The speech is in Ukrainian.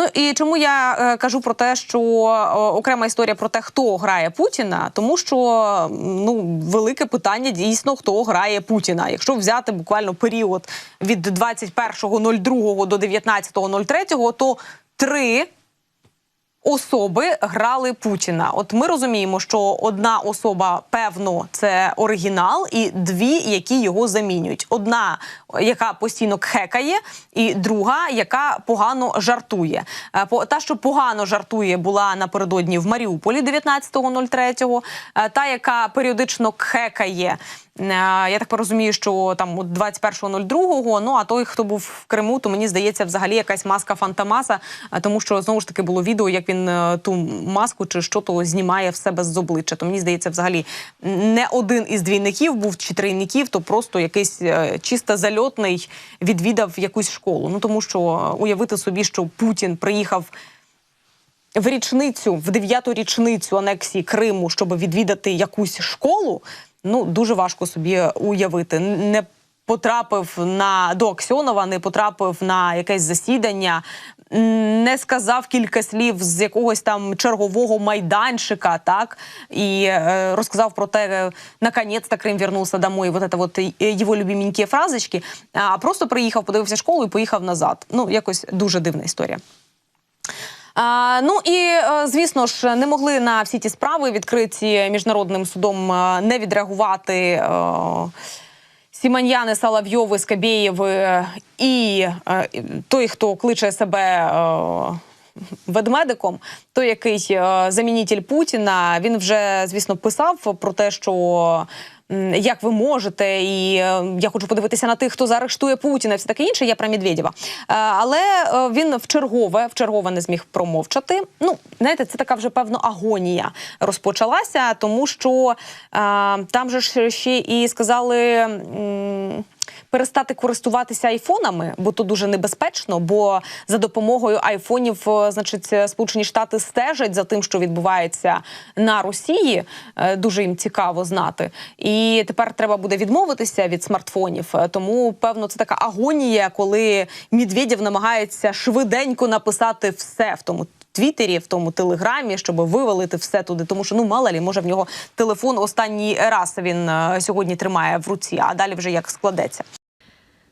Ну і чому я е, кажу про те, що е, окрема історія про те, хто грає Путіна, тому що ну велике питання дійсно хто грає Путіна. Якщо взяти буквально період від 21.02 до 19.03, то три особи грали Путіна. От ми розуміємо, що одна особа, певно, це оригінал, і дві, які його замінюють. Одна, яка постійно кхекає, і друга, яка погано жартує. Е, Та, що погано жартує, була напередодні в Маріуполі 19.03. Е, Та, яка періодично кхекає. е, Я так порозумію, що там от 21.02, ну а той, хто був в Криму, то мені здається, взагалі якась маска Фантомаса, тому що знову ж таки було відео, як він е, ту маску чи що то знімає в себе з обличчя. То мені здається, взагалі не один із двійників був чи трійників, то просто якийсь е, чисто зальотний відвідав якусь школу. Ну тому що е, уявити собі, що Путін приїхав в річницю, в дев'яту річницю анексії Криму, щоб відвідати якусь школу, ну дуже важко собі уявити. Не потрапив на до Аксьонова, не потрапив на якесь засідання, не сказав кілька слів з якогось там чергового майданчика, так і е, розказав про те, наконець-то Крим вернувся домой. Вот это вот його любименькі фразочки. А просто приїхав, подивився школу і поїхав назад. Ну якось дуже дивна історія. А, ну і е, звісно ж не могли на всі ті справи відкриті міжнародним судом е, не відреагувати. е, Сіманьяни, Салавйови, Скабєєви і е, той, хто кличе себе е, ведмедиком, той, який замінітель Путіна, він вже звісно писав про те, що як ви можете, і е, я хочу подивитися на тих, хто заарештує Путіна, і все таке інше. Я про Медведєва. Е, але е, він в чергове, в чергове не зміг промовчати. Ну, знаєте, це така вже певно агонія розпочалася, тому що там же ще і сказали. Перестати користуватися айфонами, бо то дуже небезпечно. Бо за допомогою айфонів, е, значить, е, Сполучені Штати стежать за тим, що відбувається на Росії. Е, Дуже їм цікаво знати. І тепер треба буде відмовитися від смартфонів. Тому певно, це така агонія, коли Медведєв намагається швиденько написати все в тому. Твіттері, в тому телеграмі, щоб вивалити все туди, тому що ну мало лі, може в нього телефон останній раз він сьогодні тримає в руці, а далі вже як складеться.